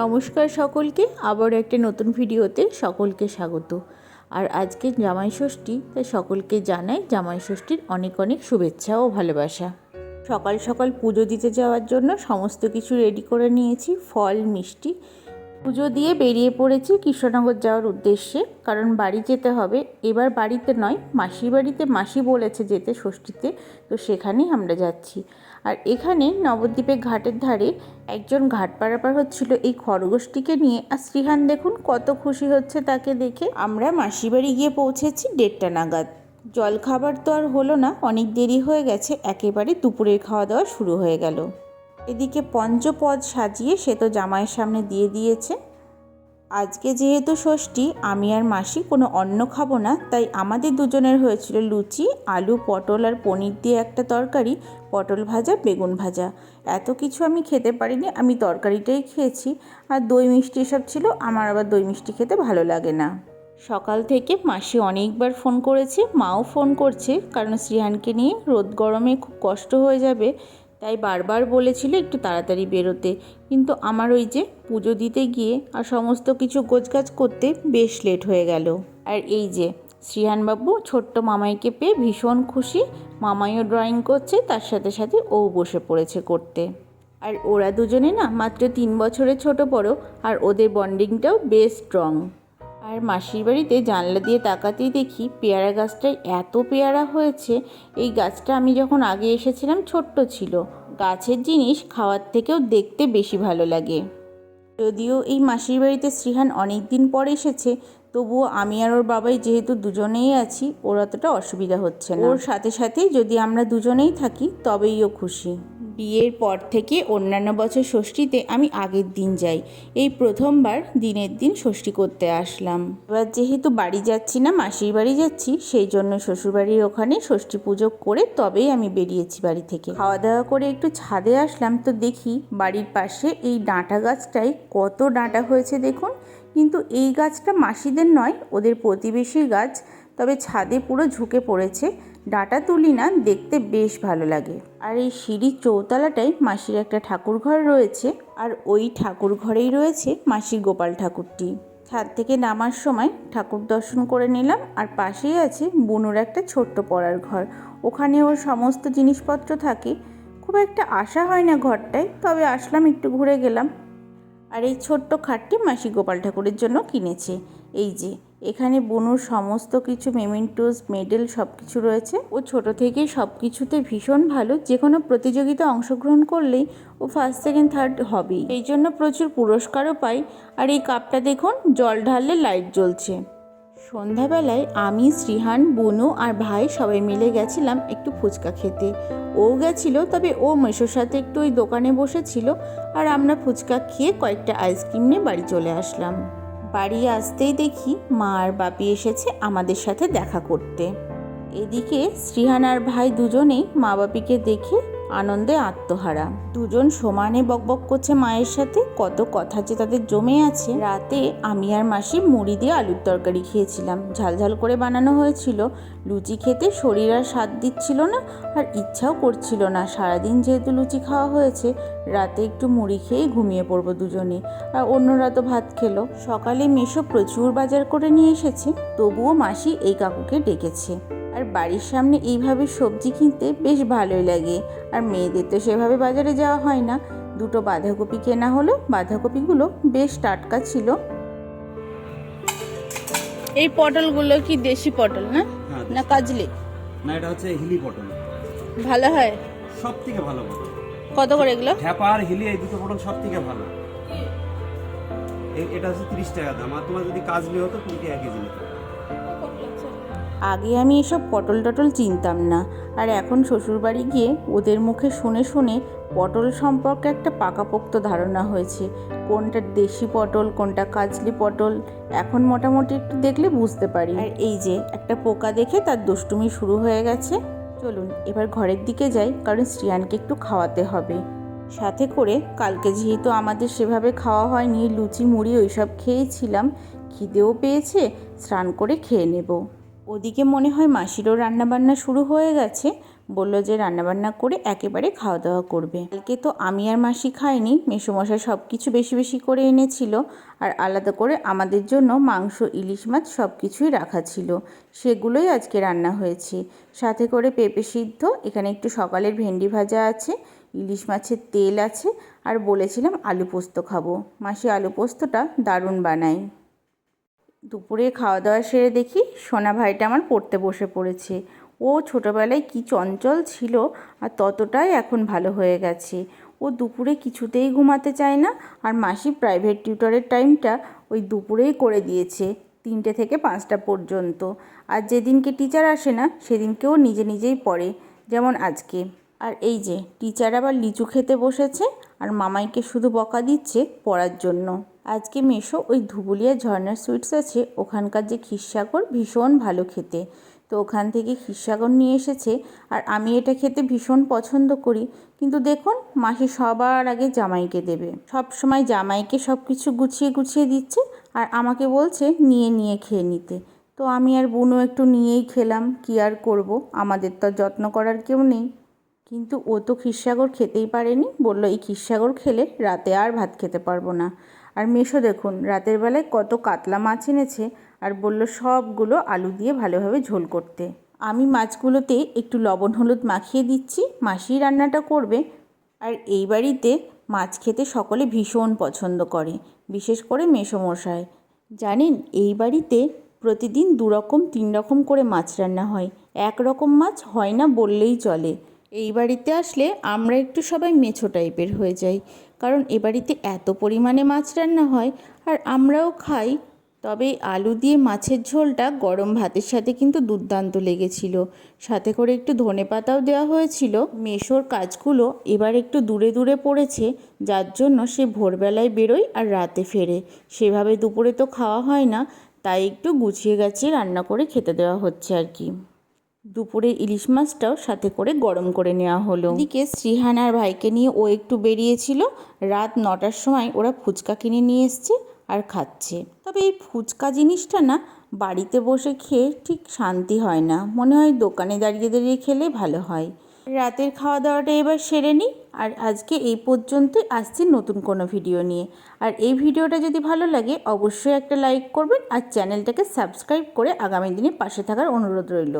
নমস্কার সকলকে আবার একটা নতুন ভিডিওতে সকলকে স্বাগত। আর আজকে জামাই ষষ্ঠী, তাই সকলকে জানাই জামাই ষষ্ঠীর অনেক অনেক শুভেচ্ছা ও ভালোবাসা। সকাল সকাল পুজো দিতে যাওয়ার জন্য সমস্ত কিছু রেডি করে নিয়েছি, ফল, মিষ্টি পুজো দিয়ে বেরিয়ে পড়েছি কৃষ্ণনগর যাওয়ার উদ্দেশ্যে। কারণ বাড়ি যেতে হবে। এবার বাড়িতে নয়, মাসির বাড়িতে মাসি বলেছে যেতে ষষ্ঠীতে। তো সেখানেই আমরা যাচ্ছি। আর এখানে নবদ্বীপের ঘাটের ধারে একজন ঘাট পারাপার হচ্ছিল এই খরগোশটিকে নিয়ে। আর শ্রীহান দেখুন কত খুশি হচ্ছে তাকে দেখে। আমরা মাসির বাড়ি গিয়ে পৌঁছেছি দেড়টা নাগাদ। জল খাবার তো আর হলো না, অনেক দেরি হয়ে গেছে। একেবারে দুপুরের খাওয়া দাওয়া শুরু হয়ে গেল। এদিকে পঞ্চপদ সাজিয়ে সে তো জামাইয়ের সামনে দিয়ে দিয়েছে। আজকে যেহেতু ষষ্ঠী, আমি আর মাসি কোনো অন্ন খাব না, তাই আমাদের দুজনের হয়েছিল লুচি, আলু, পটল আর পনির দিয়ে একটা তরকারি, পটল ভাজা, বেগুন ভাজা। এত কিছু আমি খেতে পারিনি, আমি তরকারিটাই খেয়েছি। আর দই মিষ্টি এসব ছিল, আমার আবার দই মিষ্টি খেতে ভালো লাগে না। সকাল থেকে মাসি অনেকবার ফোন করেছে, মাও ফোন করছে, কারণ শ্রীহানকে নিয়ে রোদ গরমে খুব কষ্ট হয়ে যাবে। তাই বারবার বলেছিল একটু তাড়াতাড়ি বেরোতে। কিন্তু আমার ওই যে পুজো দিতে গিয়ে আর সমস্ত কিছু গোছগাছ করতে বেশ লেট হয়ে গেল। আর এই যে শ্রীহানবাবু ছোট্ট মামাইকে পেয়ে ভীষণ খুশি মামাইও ড্রয়িং করছে, তার সাথে সাথে ও বসে পড়েছে করতে। আর ওরা দুজনে না মাত্র তিন বছরের ছোট বড়, আর ওদের বন্ডিংটাও বেশ স্ট্রং আর মাসির বাড়িতে জানলা দিয়ে তাকাতেই দেখি পেয়ারা গাছটায় এত পেয়ারা হয়েছে, এই গাছটা আমি যখন আগে এসেছিলাম ছোট্ট ছিল। গাছের জিনিস খাওয়ার থেকেও দেখতে বেশি ভালো লাগে। যদিও এই মাসির বাড়িতে শ্রীহান অনেক দিন পর এসেছে, তবুও আমি আর ওর বাবাই যেহেতু দুজনেই আছি, ওর অতটা অসুবিধা হচ্ছে না। ওর সাথে সাথে যদি আমরা দুজনেই থাকি, তবেই ও খুশি। বিয়ের পর থেকে অন্যান্য বছর ষষ্ঠীতে আমি আগের দিন যাই। এই প্রথমবার দিনের দিন ষষ্ঠী করতে আসলাম। এবার যেহেতু বাড়ি যাচ্ছি না, মাসির বাড়ি যাচ্ছি, সেই জন্য শ্বশুরবাড়ির ওখানে ষষ্ঠী পুজো করে তবেই আমি বেরিয়েছি বাড়ি থেকে। খাওয়া দাওয়া করে একটু ছাদে আসলাম তো দেখি বাড়ির পাশে এই ডাঁটা গাছটায় কত ডাঁটা হয়েছে দেখুন। কিন্তু এই গাছটা মাসিদের নয়, ওদের প্রতিবেশীর গাছ, তবে ছাদে পুরো ঝুঁকে পড়েছে। ডাটা তুলি না, দেখতে বেশ ভালো লাগে। আর এই সিঁড়ির চৌতলাটায় মাসির একটা ঠাকুর ঘর রয়েছে, আর ওই ঠাকুর ঘরেই রয়েছে মাসির গোপাল ঠাকুরটি। ছাদ থেকে নামার সময় ঠাকুর দর্শন করে নিলাম, আর পাশেই আছে বুনুর একটা ছোট্ট পড়ার ঘর। ওখানে ওর সমস্ত জিনিসপত্র থাকে। খুব একটা আশা হয় না ঘরটায়, তবে আসলাম, একটু ঘুরে গেলাম। আর এই ছোট্ট খাটটি মাসি গোপাল ঠাকুরের জন্য কিনেছে। এই যে, এখানে বনুর সমস্ত কিছু, মেমেন্টোস, মেডেল সব কিছু রয়েছে। ও ছোট থেকেই সব কিছুতে ভীষণ ভালো। যে কোনো প্রতিযোগিতা অংশগ্রহণ করলেই ও ফার্স্ট সেকেন্ড থার্ড হবেই। এই জন্য প্রচুর পুরস্কারও পাই আর এই কাপটা দেখুন, জল ঢাললে লাইট জ্বলছে। সন্ধ্যাবেলায় আমি, শ্রীহান, বনু আর ভাই সবাই মিলে গেছিলাম একটু ফুচকা খেতে। ও গেছিল, তবে ও মেশোর সাথে একটু ওই দোকানে বসেছিল। আর আমরা ফুচকা খেয়ে কয়েকটা আইসক্রিম নিয়ে বাড়ি চলে আসলাম। বাড়ি আসতেই দেখি মা আর বাপি এসেছে আমাদের সাথে দেখা করতে। এদিকে শ্রীহান আর ভাই দুজনেই মা বাপিকে দেখে আনন্দে আত্মহারা। দুজন সমানে বকবক করছে মায়ের সাথে, কত কথা যে তাদের জমে আছে। রাতে আমি আর মাসি মুড়ি দিয়ে আলুর তরকারি খেয়েছিলাম। ঝালঝাল করে বানানো হয়েছিল লুচি খেতে শরীর আর স্বাদ দিচ্ছিল না আর ইচ্ছাও করছিল না। সারাদিন যেহেতু লুচি খাওয়া হয়েছে, রাতে একটু মুড়ি খেয়েই ঘুমিয়ে পড়ব দুজনে। আর অন্যরা তো ভাত খেলো। সকালে মেশো প্রচুর বাজার করে নিয়ে এসেছে, তবুও মাসি এই কাকুকে ডেকেছে। আর বাড়ির সামনে এইভাবে সবজি কিনতে বেশ ভালোই লাগে। আর মেয়েদের তো সেভাবে বাজারে যাওয়া হয় না। দুটো বাঁধাকপি কেনা হলো, বাঁধাকপিগুলো বেশ টাটকা ছিল। এই পটলগুলো কি দেশি পটল, না? না কাজলি? না এটা হচ্ছে হিলি পটল। ভালো হয়? সব থেকে ভালো পটল। কত করে এগুলো? ঢ্যাপা আর হিলি এই দুটো পটল সব থেকে ভালো এটা হচ্ছে তিরিশ টাকা দাম। আর তোমার যদি কাজলি হতো কুড়ি এক কেজি নিতে? আগে আমি এসব পটল টটল চিনতাম না। আর এখন শ্বশুরবাড়ি গিয়ে ওদের মুখে শুনে শুনে পটল সম্পর্কে একটা পাকাপোক্ত ধারণা হয়েছে। কোনটা দেশি পটল, কোনটা কাজলি পটল? এখন মোটামুটি একটু দেখলে বুঝতে পারি। আর এই যে, একটা পোকা দেখে তার দুষ্টুমি শুরু হয়ে গেছে। চলুন, এবার ঘরের দিকে যাই, কারণ শ্রিয়ানকে একটু খাওয়াতে হবে। সাথে করে, কালকে যেহেতু আমাদের সেভাবে খাওয়া হয়নি, লুচি, মুড়ি ওইসব খেয়েছিলাম, খিদেও পেয়েছে, স্নান করে খেয়ে নেব। ওদিকে মনে হয় মাসিরও রান্নাবান্না শুরু হয়ে গেছে। বলল যে রান্নাবান্না করে একেবারে খাওয়া দাওয়া করবে। কালকে তো আমি আর মাসি খাইনি, মেসোমশাই সব কিছু বেশি বেশি করে এনেছিল আর আলাদা করে আমাদের জন্য মাংস, ইলিশ মাছ সব কিছুই রাখা ছিল। সেগুলোই আজকে রান্না হয়েছে। সাথে করে পেঁপে সিদ্ধ, এখানে একটু সকালের ভেন্ডি ভাজা আছে, ইলিশ মাছের তেল আছে আর বলেছিলাম আলু পোস্ত খাব। মাসি আলু পোস্তটা দারুণ বানায়। দুপুরে খাওয়া দাওয়া সেরে দেখি সোনা ভাইটা আমার পড়তে বসে পড়েছে। ও ছোটোবেলায় কি চঞ্চল ছিল আর ততটাই এখন ভালো হয়ে গেছে। ও দুপুরে কিছুতেই ঘুমাতে চায় না আর মাসি প্রাইভেট টিউটরের টাইমটা ওই দুপুরেই করে দিয়েছে, তিনটে থেকে পাঁচটা পর্যন্ত। আর যেদিনকে টিচার আসে না, সেদিনকেও নিজে নিজেই পড়ে, যেমন আজকে। আর এই যে টিচার আবার লিচু খেতে বসেছে আর মামাইকে শুধু বকা দিচ্ছে পড়ার জন্য। আজকে মেশো ওই ধুবুলিয়া ঝর্নার সুইটস আছে, ওখানকার যে ক্ষীরসাগর ভীষণ ভালো খেতে। তো ওখান থেকে ক্ষীরসাগর নিয়ে এসেছে আর আমি এটা খেতে ভীষণ পছন্দ করি। কিন্তু দেখুন, মাসি সবার আগে জামাইকে দেবে। সব সময় জামাইকে সব কিছু গুছিয়ে গুছিয়ে দিচ্ছে আর আমাকে বলছে, নিয়ে নিয়ে খেয়ে নিতে। তো আমি আর বুনো একটু নিয়েই খেলাম, কি আর করব? আমাদের তো যত্ন করার কেউ নেই। কিন্তু ও তো ক্ষীরসাগর খেতেই পারেনি। বলল, এই ক্ষীরসাগর খেলে রাতে আর ভাত খেতে পারব না। আর মেশো দেখুন, রাতের বেলায় কত কাতলা মাছ এনেছে। আর বলল, সবগুলো আলু দিয়ে ভালোভাবে ঝোল করতে। আমি মাছগুলোতে একটু লবণ, হলুদ মাখিয়ে দিচ্ছি, মাসি রান্নাটা করবে। আর এই বাড়িতে মাছ খেতে সকলে ভীষণ পছন্দ করে, বিশেষ করে মেসোমশাই। জানেন, এই বাড়িতে প্রতিদিন দু রকম তিন রকম করে মাছ রান্না হয়। এক রকম মাছ হয় না বললেই চলে। এই বাড়িতে আসলে আমরা একটু সবাই মেছো টাইপের হয়ে যাই। কারণ এ বাড়িতে এত পরিমাণে মাছ রান্না হয়, আর আমরাও খাই তবে আলু দিয়ে মাছের ঝোলটা গরম ভাতের সাথে কিন্তু দুর্দান্ত লেগেছিল। সাথে করে একটু ধনে পাতাও দেওয়া হয়েছিল। মেশোর কাজগুলো এবার একটু দূরে দূরে পড়েছে, যার জন্য সে ভোরবেলায় বেরোয় আর রাতে ফেরে। সেভাবে দুপুরে তো খাওয়া হয় না, তাই একটু গুছিয়ে গাছিয়ে রান্না করে খেতে দেওয়া হচ্ছে আর কি। দুপুরে ইলিশ মাছটাও সাথে করে গরম করে নেওয়া হলো। এদিকে শ্রীহানার ভাইকে নিয়ে ও একটু বেরিয়েছিল। রাত নটার সময় ওরা ফুচকা কিনে নিয়ে এসছে। আর খাচ্ছে। তবে এই ফুচকা জিনিসটা না বাড়িতে বসে খেয়ে ঠিক শান্তি হয় না। মনে হয় দোকানে দাঁড়িয়ে দাঁড়িয়ে খেলে ভালো হয়। রাতের খাওয়া দাওয়াটা এবার সেরে নিই আর আজকে এই পর্যন্তই। আসছি নতুন কোনো ভিডিও নিয়ে। আর এই ভিডিওটা যদি ভালো লাগে অবশ্যই একটা লাইক করবেন আর চ্যানেলটাকে সাবস্ক্রাইব করে আগামী দিনে পাশে থাকার অনুরোধ রইল।